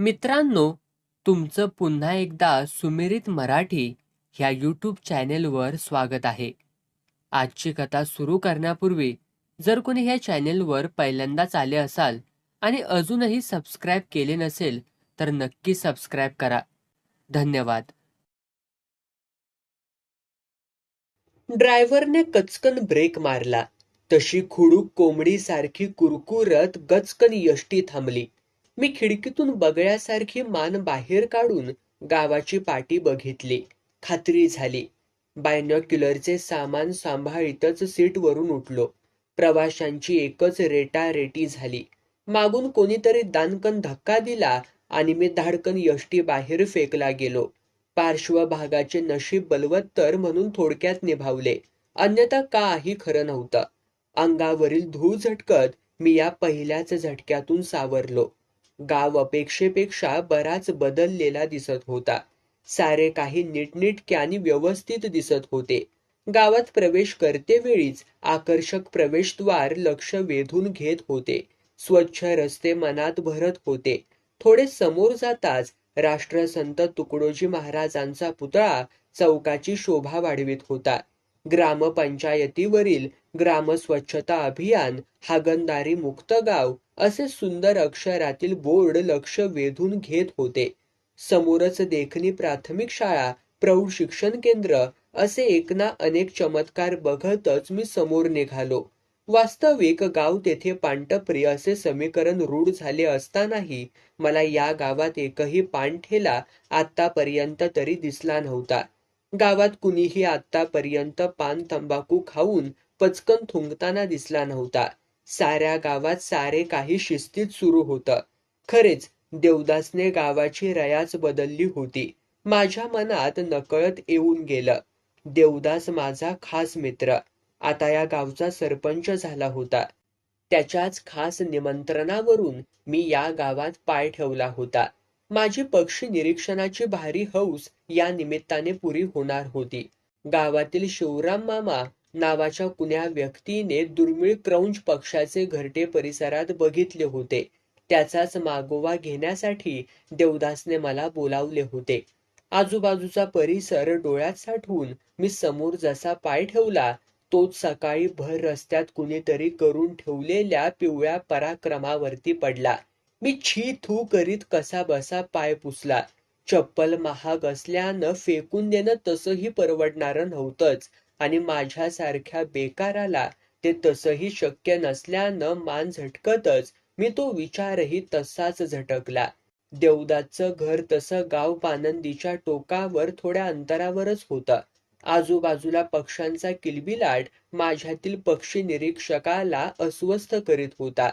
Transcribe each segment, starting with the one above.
मित्रांनो तुमचं पुन्हा एकदा सुमिरित मराठी ह्या यूट्यूब चॅनेलवर स्वागत आहे. आजची कथा सुरू करण्यापूर्वी जर कोणी ह्या चॅनेलवर पहिल्यांदाच आले असाल आणि अजूनही सबस्क्राईब केले नसेल तर नक्की सबस्क्राईब करा. धन्यवाद. ड्रायव्हरने कचकन ब्रेक मारला. तशी खुडूक कोंबडीसारखी कुरकुरत गचकन यष्टी थांबली. मी खिडकीतून बगळ्यासारखी मान बाहेर काढून गावाची पाटी बघितली. खात्री झाली. बायनॉक्युलरचे सामान सांभाळीतच सीटवरून उठलो. प्रवाशांची एकच रेटारेटी झाली. मागून कोणीतरी दानकन धक्का दिला आणि मी धाडकन यष्टी बाहेर फेकला गेलो. पार्श्वभागाचे नशीब बलवत्तर म्हणून थोडक्यात निभावले. अन्यथा काही खरं नव्हतं. अंगावरील धूळ झटकत मी या पहिल्याच झटक्यातून सावरलो. गाव अपेक्षेपेक्षा बराच बदललेला दिसत होता. सारे काही नीटनीटक्याने व्यवस्थित दिसत होते. गावात प्रवेश करते वेळीच आकर्षक प्रवेशद्वार लक्ष वेधून घेत होते. स्वच्छ रस्ते मनात भरत होते. थोडे समोर जाताच राष्ट्रसंत तुकडोजी महाराजांचा पुतळा चौकाची शोभा वाढवित होता. ग्रामपंचायतीवरील ग्राम स्वच्छता अभियान हागणदारी मुक्त गाव असे सुंदर अक्षरातील बोर्ड लक्ष वेधून घेत होते. समोरच देखणी प्राथमिक शाळा प्रौढ शिक्षण केंद्र असे एक ना अनेक चमत्कार बघतच मी समोर निघालो. वास्तविक गाव तेथे पांटप्रिय असे समीकरण रूढ झाले असतानाही मला या गावात एकही पाणठेला आतापर्यंत तरी दिसला नव्हता. गावात कुणीही आतापर्यंत पान तंबाखू खाऊन पचकन थुंकताना दिसला नव्हता. साऱ्या गावात सारे काही शिस्तीत सुरू होतं. खरेच देवदासने गावाची रयाच बदलली होती. माझ्या मनात नकळत येऊन गेलं. देवदास माझा खास मित्र. आता या गावचा सरपंच झाला होता. त्याच्याच खास निमंत्रणावरून मी या गावात पाय ठेवला होता. माझी पक्षी निरीक्षणाची भारी हौस या निमित्ताने पुरी होणार होती. गावातील शिवराम मामा नावाच्या कुण्या व्यक्तीने दुर्मिळ क्रौंच पक्षाचे घरटे परिसरात बघितले होते. त्याचाच मागोवा घेण्यासाठी देवदासने मला बोलावले होते. आजूबाजूचा परिसर डोळ्यात साठवून मी समोर जसा पाय ठेवला तोच सकाळी भर रस्त्यात कुणीतरी करून ठेवलेल्या पिवळ्या पराक्रमावरती पडला. मी छी थू करीत कसा बसा पाय पुसला. चप्पल महाग असल्यानं फेकून देणं तसंही परवडणारं नव्हतंच. आणि माझ्यासारख्या बेकाराला ते तसंही शक्य नसल्यानं मान झटकतच मी तो विचारही तसाच झटकला. देवदासचं घर तसं गाव पानंदीच्या टोकावर थोड्या अंतरावरच होतं. आजूबाजूला पक्ष्यांचा किलबिलाट माझ्यातील पक्षी निरीक्षकाला अस्वस्थ करीत होता.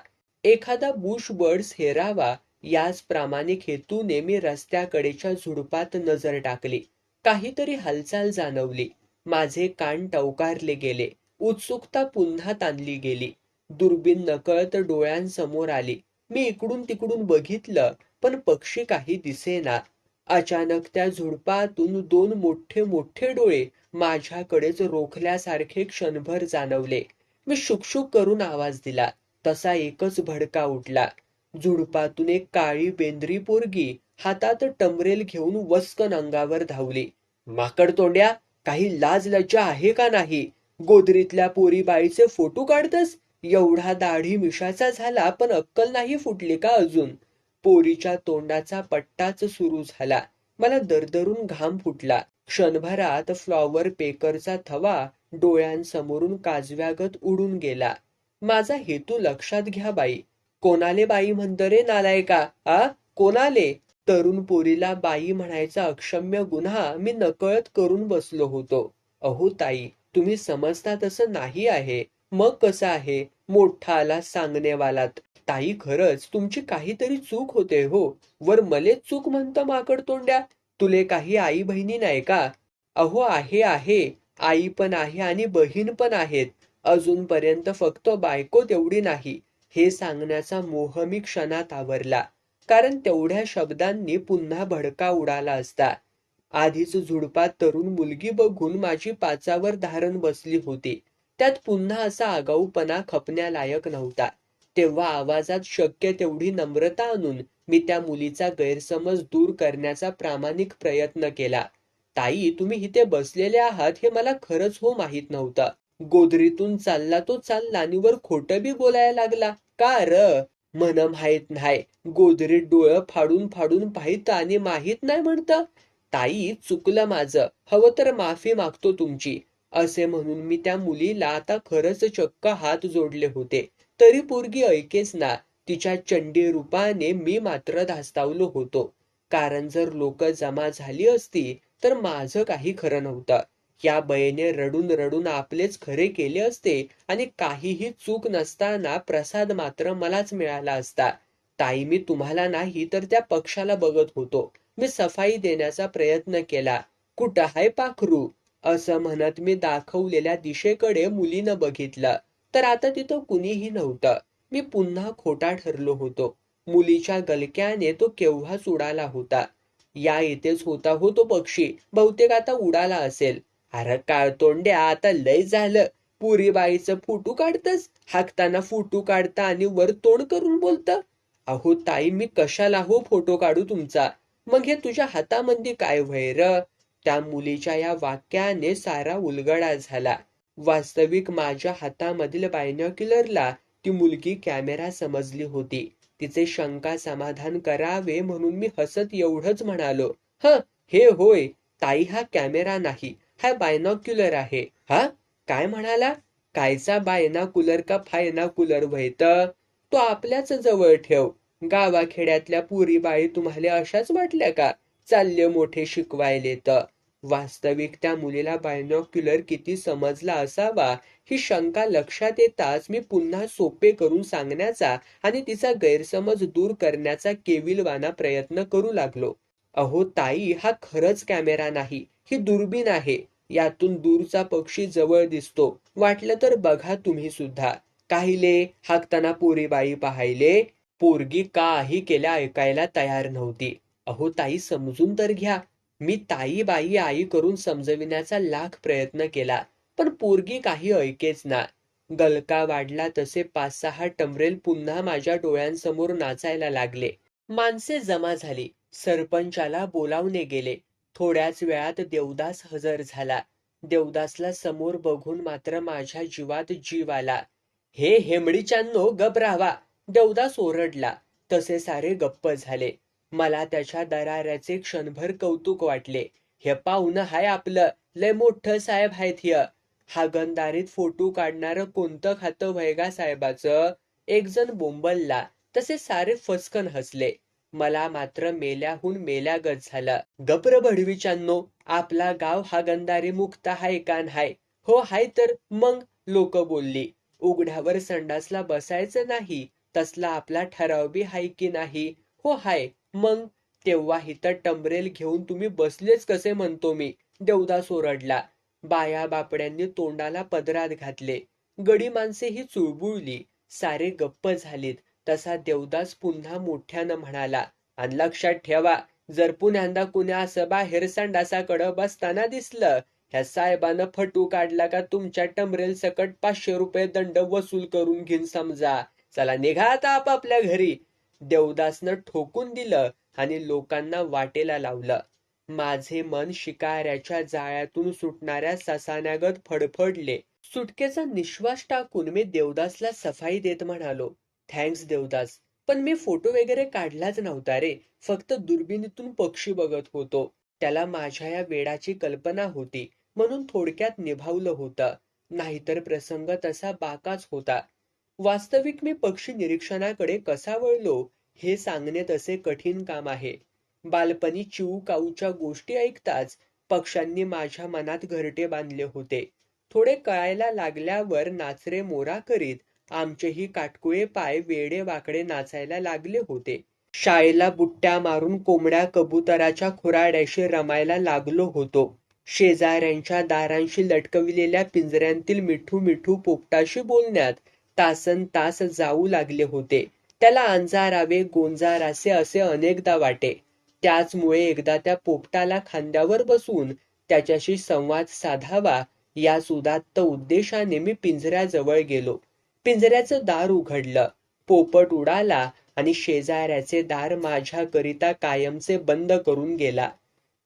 एखादा बुश बर्ड्स हेरावा याच प्रामाणिक हेतूने मी रस्त्याकडेच्या झुडपात नजर टाकली. काहीतरी हालचाल जाणवली. माझे कान टवकारले गेले. उत्सुकता पुन्हा ताणली गेली. दुर्बीन नकळत डोळ्यांसमोर आली. मी इकडून तिकडून बघितलं पण पक्षी काही दिसेना. अचानक त्या झुडपातून दोन मोठे मोठे डोळे माझ्याकडेच रोखल्यासारखे क्षणभर जाणवले. मी शुकशुक करून आवाज दिला. तसा एकच भडका उठला. झुडपातून एक काळी बेंद्री पोरगी हातात टमरेल घेऊन वस्कन अंगावर धावली. माकड तोंड्या काही लाज लज्जा आहे का नाही? गोदरीतल्या पोरी बाईचे फोटो काढतस? एवढा दाढी मिशाचा झाला पण अक्कल नाही फुटली का अजून? पोरीच्या तोंडाचा पट्टाच सुरू झाला. मला दरदरून घाम फुटला. क्षणभरात फ्लॉवर पेकरचा थवा डोळ्यांसमोरून काजव्यागत उडून गेला. माझा हेतू लक्षात घ्या बाई. कोणाले बाई म्हणत रे नालायका? आ? कोणाले? तरुण पोरीला बाई म्हणायचा अक्षम्य गुन्हा मी नकळत करून बसलो होतो. अहो ताई तुम्ही समजता तसं नाही आहे. मग कसं आहे? मोठा आला सांगणेवालात ताई खरंच तुमची काहीतरी चूक होते हो. वर मले चूक म्हणतं माकड तोंड्या तुले काही आई बहिणी नाही का? अहो आहे आहे. आई पण आहे आणि बहीण पण आहेत. अजूनपर्यंत फक्त बायको तेवढी नाही हे सांगण्याचा मोह मी क्षणात आवरला. कारण तेवढ्या शब्दांनी पुन्हा भडका उडाला असता. आधीच झुडपात तरुण मुलगी बघून माझी पाचावर धारण बसली होती. त्यात पुन्हा असा आगाऊपणा खपण्यालायक नव्हता. तेव्हा आवाजात शक्य तेवढी नम्रता आणून मी त्या मुलीचा गैरसमज दूर करण्याचा प्रामाणिक प्रयत्न केला. ताई तुम्ही इथे बसलेले आहात हे मला खरंच हो माहीत नव्हतं. गोदरीतून चालला तो चालला आणि वर खोटं बी बोलायला लागला. का र? मन माहीत नाही. गोदरीत डोळं फाडून फाडून पाहित आणि माहीत नाही म्हणत. ताई चुकलं माझं. हवं तर माफी मागतो तुमची. असे म्हणून मी त्या मुलीला आता खरंच चक्क हात जोडले होते. तरी पोरगी ऐकेच ना. तिच्या चंडी रूपाने मी मात्र धास्तावलो होतो. कारण जर लोक जमा झाली असती तर माझं काही खरं नव्हतं. या बयेने रडून रडून आपलेच खरे केले असते आणि काहीही चूक नसताना प्रसाद मात्र मलाच मिळाला असता. ताई मी तुम्हाला नाही तर त्या पक्षाला बघत होतो. मी सफाई देण्याचा प्रयत्न केला. कुठं हाय पाखरू? असं म्हणत मी दाखवलेल्या दिशेकडे मुलीनं बघितलं. तर आता तिथं कुणीही नव्हतं. मी पुन्हा खोटा ठरलो होतो. मुलीच्या गलक्याने तो केव्हाच उडाला होता. या येथेच होता हो तो पक्षी. बहुतेक आता उडाला असेल. अरे काळतोंड्या आता लय झालं. पुरी बाईचं फोटो काढतस? हाकताना फोटो काढता आणि वर तोंड करून बोलत? अहो ताई मी कशाला हो फोटो काढू तुमचा? मग हे तुझ्या हातामध्ये काय व्हैर त्या मुलीच्या या वाक्याने सारा उलगडा झाला. वास्तविक माझ्या हातामधील बायनॉक्युलरला ती मुलगी कॅमेरा समजली होती. तिचे शंका समाधान करावे म्हणून मी हसत एवढंच म्हणालो. ह हे होय ताई हा कॅमेरा नाही. हा बायनॉक्युलर आहे. हा? काय म्हणाला? कायचा बायनाकुलर का फायनाकुलर व्हयत? तो आपल्याच जवळ ठेव. गावाखेड्यातल्या पुरी बाई तुम्हाला अशाच वाटल्या का? चालले मोठे शिकवायले तर वास्तविक त्या मुलीला बायनॉक्युलर किती समजला असावा ही शंका लक्षात येताच मी पुन्हा सोपे करून सांगण्याचा आणि तिचा गैरसमज दूर करण्याचा केविलवाना प्रयत्न करू लागलो. अहो ताई हा खरंच कॅमेरा नाही ही दुर्बीण आहे. यातून दूरचा पक्षी जवळ दिसतो. वाटलं तर बघा तुम्ही सुद्धा. काहिले हाकताना पोरीबाई पाहायले. पोरगी काही केल्या ऐकायला तयार नव्हती. अहो ताई समजून तर घ्या. मी ताई बाई आई करून समजविण्याचा लाख प्रयत्न केला पण पोरगी काही ऐकेच ना. गलका वाढला तसे पाच सहा टमरेल पुन्हा माझ्या डोळ्यांसमोर नाचायला लागले. माणसे जमा झाली. सरपंचाला बोलावणे गेले. थोड्याच वेळात देवदास हजर झाला. देवदासला समोर बघून मात्र माझ्या जीवात जीव आला. हे हेमडीच्यांनो गप राहावा. देवदास ओरडला. तसे सारे गप्प झाले. मला त्याच्या दराऱ्याचे क्षणभर कौतुक वाटले. हे पाहुणं हाय आपलं. लय मोठं साहेब आहेत ह्य. हागणदारीत फोटो काढणार कोणतं खातं वैगा साहेबाचं? एक जण बोंबलला. तसे सारे फसकन हसले. मला मात्र मेल्याहून मेल्यागत झालं. गप्र भडवीच्यांनो आपला गाव हागणदारी मुक्त हाय का नाही? हो हाय तर मग लोक बोलली. उघड्यावर संडासला बसायचं नाही तसला आपला ठराव बी हाय की नाही? हो हाय. मग तेव्हा इथं टमरेल घेऊन तुम्ही बसलेच कसे म्हणतो मी? देवदास ओरडला बाया बापड्यांनी तोंडाला पदरात घातले. गडी माणसे ही चुळबुळली. सारे गप्प झालीत. तसा देवदास पुन्हा मोठ्यानं म्हणाला आणि लक्षात ठेवा जर पुन्यांदा कुण्या असं बाहेर संडासाकडं बसताना दिसलं ह्या साहेबानं फटू काढला का तुमच्या टमरेल सकट पाचशे रुपये दंड वसूल करून घेईन समजा. चला निघा आता आपापल्या घरी. देवदासनं ठोकून दिलं आणि लोकांना वाटेला लावलं. माझे मन शिकाऱ्याच्या जाळ्यातून सुटणाऱ्या ससाण्यागत फडफडले. सुटकेचा निश्वास टाकून मी देवदासला सफाई देत म्हणालो थँक्स देवदास पण मी फोटो वगैरे काढलाच नव्हता रे. फक्त दुर्बिणीतून पक्षी बघत होतो. त्याला माझ्या या वेडाची कल्पना होती. म्हणून थोडक्यात निभावलं होतं. नाहीतर प्रसंग तसा बाकाच होता. वास्तविक मी पक्षी निरीक्षणाकडे कसा वळलो हे सांगणे तसे कठीण काम आहे. बालपणी चिऊ काऊच्या गोष्टी ऐकताच पक्ष्यांनी माझ्या मनात घरटे बांधले होते. थोडे कळायला लागल्यावर नाचरे मोरा करीत आमचेही काटकुळे पाय वेडे वाकडे नाचायला लागले होते. शाळेला बुट्ट्या मारून कोंबड्या कबुतराच्या खुराड्याशी रमायला लागलो होतो. शेजाऱ्यांच्या दारांशी लटकविलेल्या पिंजऱ्यांतील मिठू मिठू पोपटाशी बोलण्यात तासन तास जाऊ लागले होते. त्याला अंजारावे गोंजारासे असे अनेकदा वाटे. त्याचमुळे एकदा त्या पोपटाला खांद्यावर बसून त्याच्याशी संवाद साधावा या सुदात्त उद्देशाने मी पिंजऱ्याजवळ गेलो. पिंजऱ्याचं दार उघडलं. पोपट उडाला आणि शेजाऱ्याचे दार माझ्याकरिता कायमचे बंद करून गेला.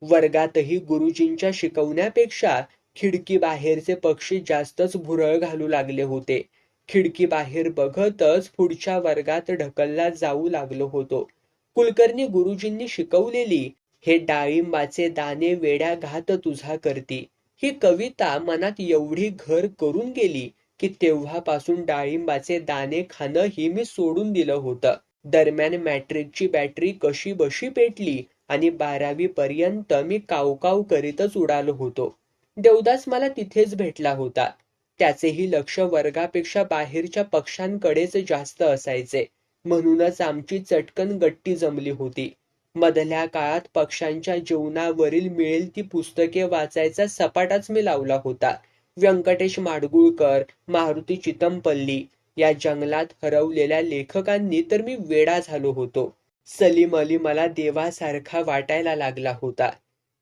वर्गातही गुरुजींच्या शिकवण्यापेक्षा खिडकी बाहेरचे पक्षी जास्तच भुरळ घालू लागले होते. खिडकी बाहेर बघतच पुढच्या वर्गात ढकलला जाऊ लागलो होतो. कुलकर्णी गुरुजींनी शिकवलेली हे डाळिंबाचे दाणे वेड्या घात तुझा करती. ही कविता मनात एवढी घर करून गेली की तेव्हापासून डाळिंबाचे दाणे खाणं ही मी सोडून दिलं होतं. दरम्यान मॅट्रिकची बॅटरी कशी बशी पेटली आणि बारावी पर्यंत मी कावकाव करीतच उडालो होतो. देवदास मला तिथेच भेटला होता. त्याचेही लक्ष वर्गापेक्षा बाहेरच्या पक्षांकडेच जास्त असायचे. म्हणूनच आमची चटकन गट्टी जमली होती. मधल्या काळात पक्षांच्या जीवनावरील मिळेल ती पुस्तके वाचायचा सपाटाच मी लावला होता. व्यंकटेश माडगुळकर मारुती चितमपल्ली या जंगलात हरवलेल्या लेखकांनी तर मी वेडा झालो होतो. सलीम अली मला देवासारखा वाटायला लागला होता.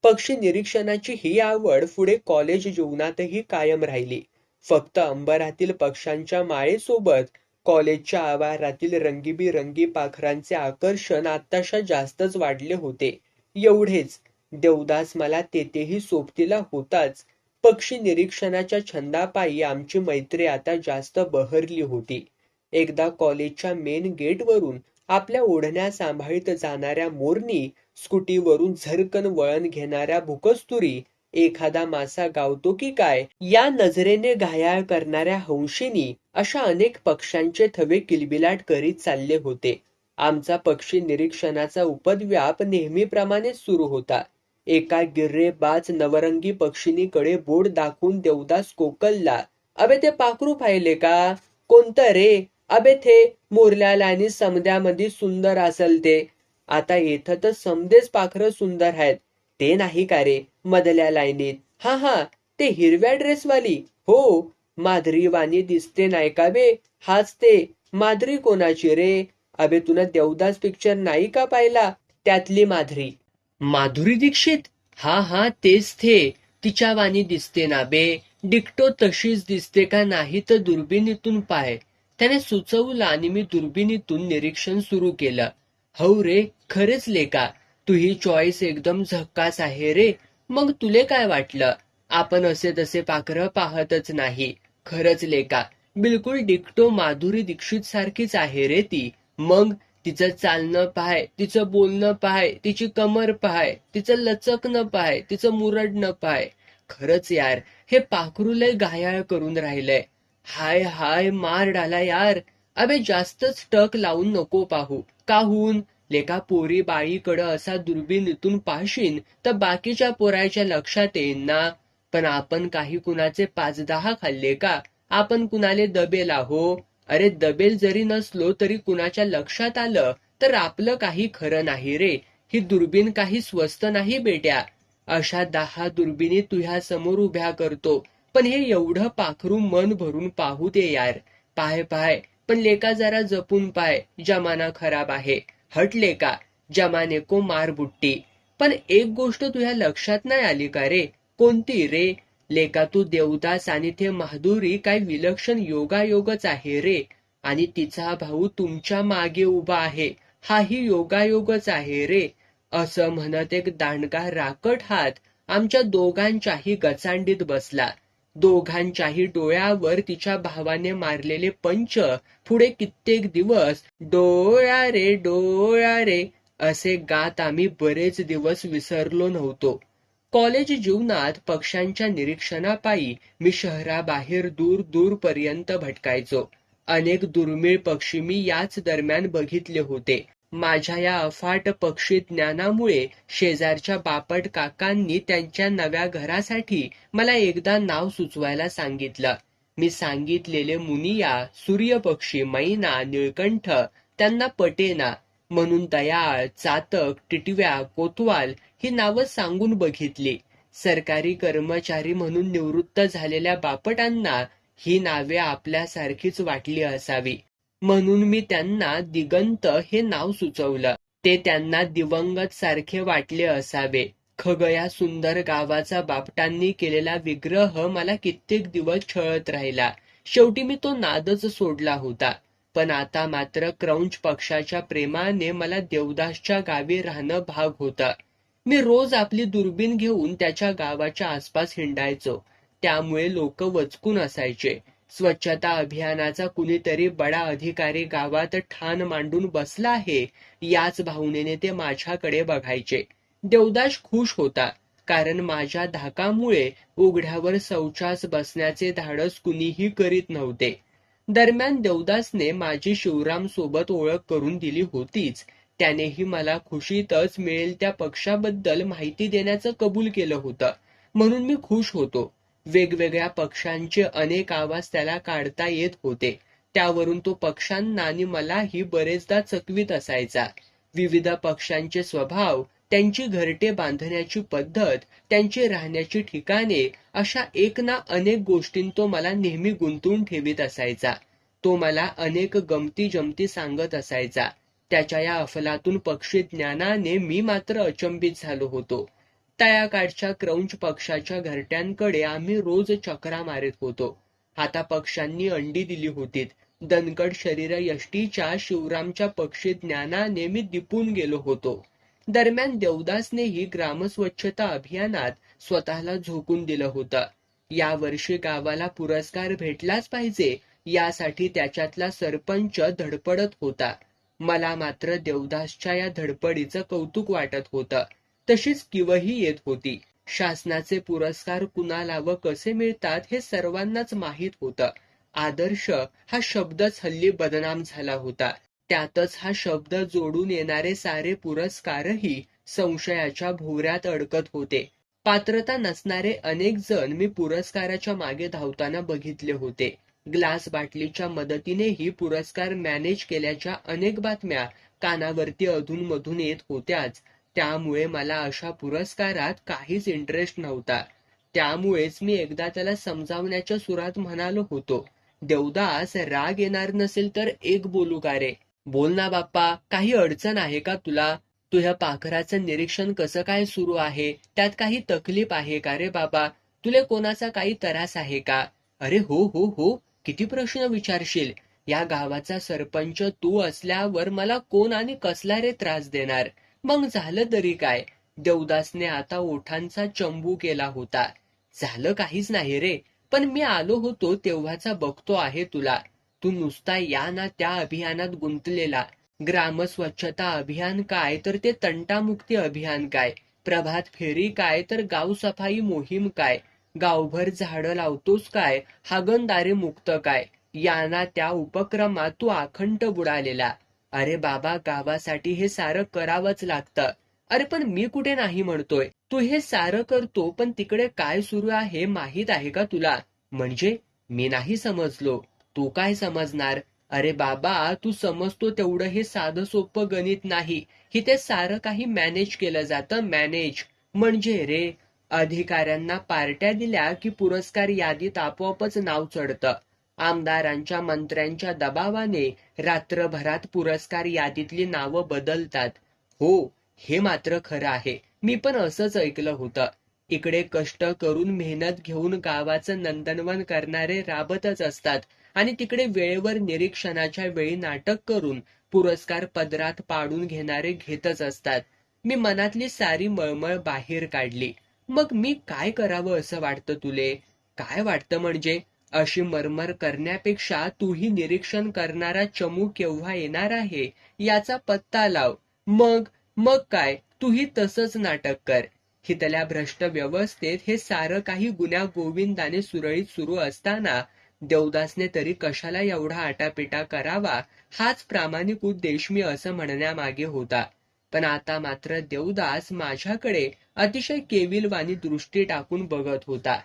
पक्षी निरीक्षणाची ही आवड पुढे कॉलेज जीवनातही कायम राहिली. फक्त अंबरातील पक्ष्यांच्या माळेसोबत कॉलेजच्या आवारातील रंगीबिरंगी पाखरांचे आकर्षण आताशा जास्तच वाढले होते. एवढेच देवदास मला तेथेही सोबतीला होताच पक्षी निरीक्षणाच्या छंदापायी आमची मैत्री आता जास्त बहरली होती. एकदा कॉलेजच्या मेन गेटवरून आपल्या ओढण्या सांभाळीत जाणाऱ्या मोरनी स्कूटीवरून झरकन वळण घेणाऱ्या भुकस्तुरी एखादा मासा गावतो की काय या नजरेने घायाळ करणाऱ्या हंशीनी अशा अनेक पक्ष्यांचे थवे किलबिलाट करीत चालले होते. आमचा पक्षी निरीक्षणाचा उपद्व्याप नेहमीप्रमाणे सुरू होता. एका गिर्रेबाज नवरंगी पक्षिणीकडे बोट दाखवून देवदास कोकलला अबे ते पाखरू पाहिले का? कोणतं रे? अबे थे मुरल्याला आणि समद्यामध्ये सुंदर असल ते. आता येथ तर समदेच पाखरं सुंदर आहेत. ते नाही का रे मधल्या लाईनीत? हा हा ते हिरव्या ड्रेसवाली. हो माधरी वाणी दिसते नाही का बे? हाच ते माधुरी कोणाची रे? अबे तुला देवदास पिक्चर नाही का पाहिला? त्यातली माधुरी. माधुरी दीक्षित? हा हा तेच थे. तिच्या वाणी दिसते ना बे. डिक्टो तशीच दिसते का नाही तर दुर्बिणीतून पाय. त्याने सुचवलं आणि मी दुर्बिणीतून निरीक्षण सुरू केलं. हो रे खरेच लेका तुही चॉईस एकदम झक्कास आहे रे. मग तुले काय वाटलं? आपण असे तसे पाखरं पाहतच नाही. खरंच लेका बिलकुल डिक्टो माधुरी दीक्षित सारखीच आहे रे ती. मग तिचं चालणं पाहाय तिचं बोलणं पाहाय तिची कमर पाहाय तिचं लचकणं पाहाय तिचं मुरडणं पाहाय. खरंच यार हे पाखरू लय घायाळ करून राहिलंय. हाय हाय मार डाला यार. अबे जास्तच टक लावून नको पाहू. काहून? लेका पोरी बाळीकडं असा दुर्बिणीतून पाहशीन तर बाकीच्या पोराच्या लक्षात येईन ना. पण आपण काही कुणाचे पाच दहा खाल्ले का? आपण कुणाले दबेला हो? अरे दबेल जरी नसलो तरी कुणाच्या लक्षात आलं तर आपलं काही खरं नाही रे. ही दुर्बीण काही स्वस्त नाही बेट्या. अशा दहा दुर्बिणी तुझ्या समोर उभ्या करतो. पण हे एवढं पाखरू मन भरून पाहू दे यार. पाय पाय पण लेका जरा जपून पाय. जमाना खराब आहे. हट लेका जमाने को मार बुट्टी. पण एक गोष्ट तुझ्या लक्षात नाही आली का रे? कोणती रे? लेका तू देवदास आणि ते माधुरी काय विलक्षण योगायोगच आहे रे. आणि तिचा भाऊ तुमच्या मागे उभा आहे. हाही योगायोगच आहे रे. असं म्हणत एक दांडगा राकट हात आमच्या दोघांच्याही गचांडीत बसला. दोघांच्याही डोळ्यावर तिच्या भावाने मारलेले पंच पुढे कित्येक दिवस डोळ्या रे डोळ्या रे असे गात आम्ही बरेच दिवस विसरलो नव्हतो. कॉलेज जीवनात पक्ष्यांच्या निरीक्षणापायी मी शहराबाहेर दूर दूर पर्यंत भटकायचो. अनेक दुर्मिळ पक्षी मी याच दरम्यान बघितले होते. माझ्या या अफाट पक्षी ज्ञानामुळे शेजारच्या बापट काकांनी त्यांच्या नव्या घरासाठी मला एकदा नाव सुचवायला सांगितलं. मी सांगितलेले मुनिया सूर्यपक्षी मैना निळकंठ त्यांना पटेना म्हणून दयाळ चातक टिटव्या कोतवाल ही नावं सांगून बघितली. सरकारी कर्मचारी म्हणून निवृत्त झालेल्या बापटांना ही नावे आपल्यासारखीच वाटली असावी. म्हणून मी त्यांना दिगंत हे नाव सुचवलं. ते त्यांना दिवंगत सारखे वाटले असावे. खगया सुंदर गावाचा बापटांनी केलेला विग्रह मला कित्येक दिवस छळत राहिला. शेवटी मी तो नादच सोडला होता. पण आता मात्र क्रौंच पक्षाच्या प्रेमाने मला देवदासच्या गावी राहणं भाग होतं. मी रोज आपली दुर्बीण घेऊन त्याच्या गावाच्या आसपास हिंडायचो. त्यामुळे लोक वचकून असायचे. स्वच्छता अभियानाचा कुणीतरी बडा अधिकारी गावात ठाण मांडून बसला आहे याच भावनेने ते माझ्याकडे बघायचे. देवदास खुश होता कारण माझ्या धाकामुळे उघड्यावर शौचास बसण्याचे धाडस कुणीही करीत नव्हते. दरम्यान देवदासने माझी शिवराम सोबत ओळख करून दिली होतीच. त्यानेही मला खुशीतच मिळेल त्या पक्षाबद्दल माहिती देण्याचं कबूल केलं होतं. म्हणून मी खुश होतो. वेगवेगळ्या पक्षांचे अनेक आवाज त्याला काढता येत होते. त्यावरून तो पक्षांना आणि मलाही बरेचदा चकवीत असायचा. विविध पक्षांचे स्वभाव त्यांची घरटे बांधण्याची पद्धत त्यांची राहण्याची ठिकाणे अशा एक ना अनेक गोष्टीं तो मला नेहमी गुंतवून ठेवीत असायचा. तो मला अनेक गमती जमती सांगत असायचा. त्याच्या या अफलातून पक्षी ज्ञानाने मी मात्र अचंबित झालो होतो. तयाकाठच्या क्रौंच पक्षाच्या घरट्यांकडे आम्ही रोज चक्रा मारत होतो. आता पक्षांनी अंडी दिली होती दनकड शरीर यष्टीच्या शिवरामच्या पक्षी ज्ञानाने मी दिपून गेलो होतो. दरम्यान देवदासनेही ग्रामस्वच्छता अभियानात स्वतःला झोकून दिलं होतं. या वर्षी गावाला पुरस्कार भेटलाच पाहिजे यासाठी त्याच्यातला सरपंच धडपडत होता. मला मात्र देवदासच्या या धडपडीचं कौतुक वाटत होतं. तशीच किवही येत होती. शासनाचे पुरस्कार कुणाला व कसे मिळतात हे सर्वांनाच माहीत होतं. आदर्श हा शब्दच हल्ली बदनाम झाला होता. त्यातच हा शब्द जोडून येणारे सारे पुरस्कारही संशयाच्या भोवऱ्यात अडकत होते. पात्रता नसणारे अनेक जण मी पुरस्काराच्या मागे धावताना बघितले होते. ग्लास बाटलीच्या मदतीनेही पुरस्कार मॅनेज केल्याच्या अनेक बातम्या कानावरती अधून मधून येत होत्याच. त्यामुळे मला अशा पुरस्कारात काहीच इंटरेस्ट नव्हता. त्यामुळेच मी एकदा त्याला समजावण्याच्या सुरात म्हणालो होतो देवदास राग येणार नसेल तर एक बोलू का रे? बोल ना बाप्पा काही अडचण आहे का तुला? तुझ्या पाखराचं निरीक्षण कसं काय सुरू आहे? त्यात काही तकलीफ आहे का रे बाबा? तुले कोणाचा काही त्रास आहे का? अरे हो हो हो किती प्रश्न विचारशील. या गावाचा सरपंच तू असल्यावर मला कोण आणि कसला रे त्रास देणार? मग झालं तरी काय? देवदासने आता ओठांचा चंबू केला होता. झालं काहीच नाही रे पण मी आलो होतो तेव्हाचा बघतो आहे तुला. तू नुसता या ना त्या अभियानात गुंतलेला. ग्राम स्वच्छता अभियान काय तर ते तंटामुक्ती अभियान काय? प्रभात फेरी काय तर गाव सफाई मोहीम काय? गावभर झाडं लावतोस काय? हागणदारी मुक्त काय? याना त्या उपक्रमात तू आखंड बुडालेला. अरे बाबा गावासाठी हे सारं करावंच लागतं. अरे पण मी कुठे नाही म्हणतोय. तू हे सारं करतो पण तिकडे काय सुरू आहे माहीत आहे का तुला? म्हणजे मी नाही समजलो. तो काय समजणार? अरे बाबा तू समजतो तेवढं हे साधं सोपं गणित नाही. ही ते सारं काही मॅनेज केलं जातं. मॅनेज म्हणजे रे अधिकाऱ्यांना पार्ट्या दिल्या की पुरस्कार यादीत आपोआपच नाव चढतं. आमदारांच्या मंत्र्यांच्या दबावाने रात्रभरात पुरस्कार यादीतली नावं बदलतात. हो हे मात्र खरं आहे. मी पण असंच ऐकलं होतं. इकडे कष्ट करून मेहनत घेऊन गावाचं नंदनवन करणारे राबतच असतात. आणि तिकडे वेळेवर निरीक्षणाच्या वेळी नाटक करून पुरस्कार पदरात पाडून घेणारे घेतच असतात. मी मनातली सारी मळमळ बाहेर काढली. मग मी काय करावं असं वाटतं तुले? काय वाटतं म्हणजे? अशी मरमर करण्यापेक्षा तूही निरीक्षण करणारा चमू केव्हा येणार आहे? याचा पत्ता लाव. मग? मग काय? तूही तसंच नाटक कर. हितल्या भ्रष्ट व्यवस्थेत हे सारं काही गुन्हा गोविंदाने सुरळीत सुरू असताना देवदासने तरी कशाला एवढा आटापिटा करावा? हाच प्रामाणिक उद्देश मी असं म्हणण्यामागे होता. पण आता मात्र देवदास माझ्याकडे अतिशय केविलवाणी दृष्टी टाकून बघत होता.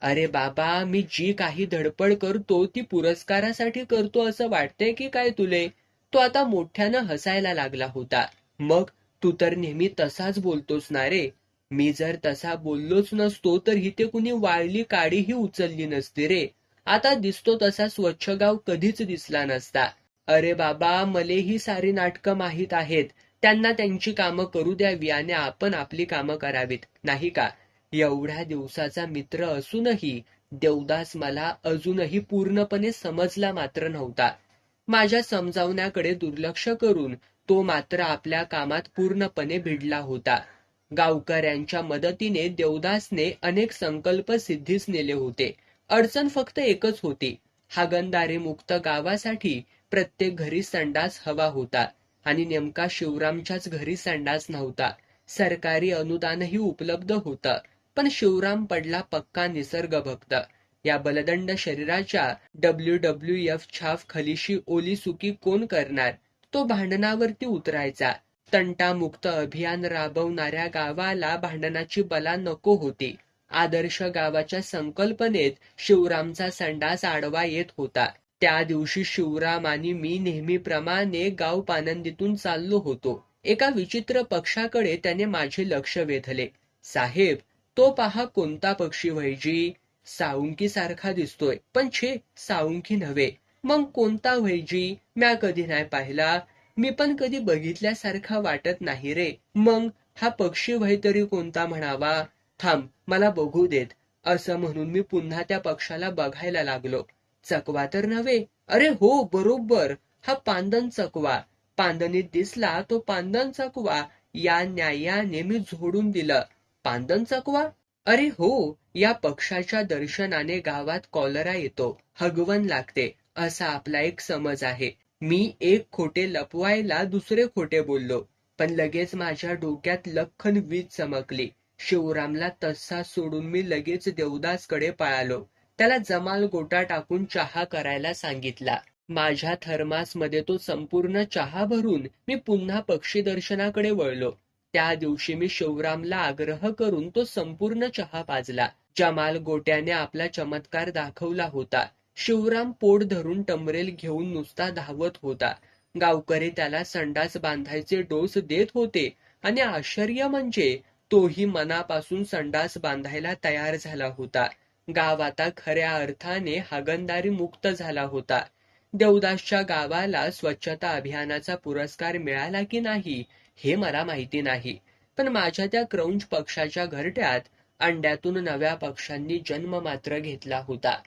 अरे बाबा मी जी काही धडपड करतो ती पुरस्कारासाठी करतो असं वाटतंय की काय तुले? तो आता मोठ्यानं हसायला लागला होता. मग तू तर नेहमी तसाच बोलतोस ना रे? मी जर तसा बोललोच नसतो तर इथे कुणी वाळली काडीही उचलली नसती रे. आता दिसतो तसा स्वच्छ गाव कधीच दिसला नसता. अरे बाबा मले ही सारी नाटकं माहीत आहेत. त्यांना त्यांची कामं करू द्यावी आणि आपण आपली कामं करावीत नाही का? एवढ्या दिवसाचा मित्र असूनही देवदास मला अजूनही पूर्णपणे समजला मात्र नव्हता. माझ्या समजावण्याकडे दुर्लक्ष करून तो मात्र आपल्या कामात पूर्णपणे भिडला होता. गावकऱ्यांच्या मदतीने देवदासने अनेक संकल्प सिद्धीस नेले होते. अडचण फक्त एकच होती. हागणदारी मुक्त गावासाठी प्रत्येक घरी संडास हवा होता आणि नेमका शिवरामच्याच घरी संडास नव्हता. सरकारी अनुदानही उपलब्ध होतं पण शिवराम पडला पक्का निसर्ग भक्त या बलदंड शरीराच्या डब्ल्यू डब्ल्यू एफ छाफ खलीशी ओली सुकी कोण करणार? तो भांडणावरती उतरायचा. तंटामुक्त अभियान राबवणाऱ्या गावाला भांडणाची बला नको होती. आदर्श गावाच्या संकल्पनेत शिवरामचा संडास आडवा येत होता. त्या दिवशी शिवराम आणि मी नेहमीप्रमाणे गाव पानंदीतून चाललो होतो. एका विचित्र पक्षाकडे त्याने माझे लक्ष वेधले. साहेब तो पहा कोणता पक्षी व्हायजी सावंकी सारखा दिसतोय. पण छे सावंकी नव्हे. मग कोणता व्हायजी म्या कधी नाही पाहिला. मी पण कधी बघितल्यासारखा वाटत नाही रे. मग हा पक्षी व्हय तरी कोणता म्हणावा? थांब मला बघू देत. असं म्हणून मी पुन्हा त्या पक्षाला बघायला लागलो. चकवा तर नव्हे. अरे हो बरोबर. हा पांदन चकवा. पांदनीत दिसला तो पांदन चकवा. या न्यायाने मी झोडून दिलं. पांदन चकवा? अरे हो या पक्षाच्या दर्शनाने गावात कॉलरा येतो. हगवण लागते. असा आपला एक समज आहे. मी एक खोटे लपवायला दुसरे खोटे बोललो. पण लगेच माझ्या डोक्यात लखन वीज चमकली. शिवरामला तसा सोडून मी लगेच देवदासकडे पळालो. त्याला जमाल गोटा टाकून चहा करायला सांगितला. माझ्या थर्मासमध्ये तो संपूर्ण चहा भरून मी पुन्हा पक्षी दर्शनाकडे वळलो. त्या दिवशी मी शिवरामला आग्रह करून तो संपूर्ण चहा पाजला. जमाल गोट्याने आपला चमत्कार दाखवला होता. शिवराम पोट धरून टमरेल घेऊन नुसता धावत होता. गावकरी त्याला संडास बांधायचे डोस देत होते. आणि आश्चर्य म्हणजे तोही मनापासून संडास बांधायला तयार झाला होता. गाव आता खऱ्या अर्थाने हागणदारी मुक्त झाला होता. देवदासच्या गावाला स्वच्छता अभियानाचा पुरस्कार मिळाला की नाही हे मला माहिती नाही. पण माझ्या त्या क्रौंच पक्षाच्या घरट्यात अंड्यातून नव्या पक्षांनी जन्म मात्र घेतला होता.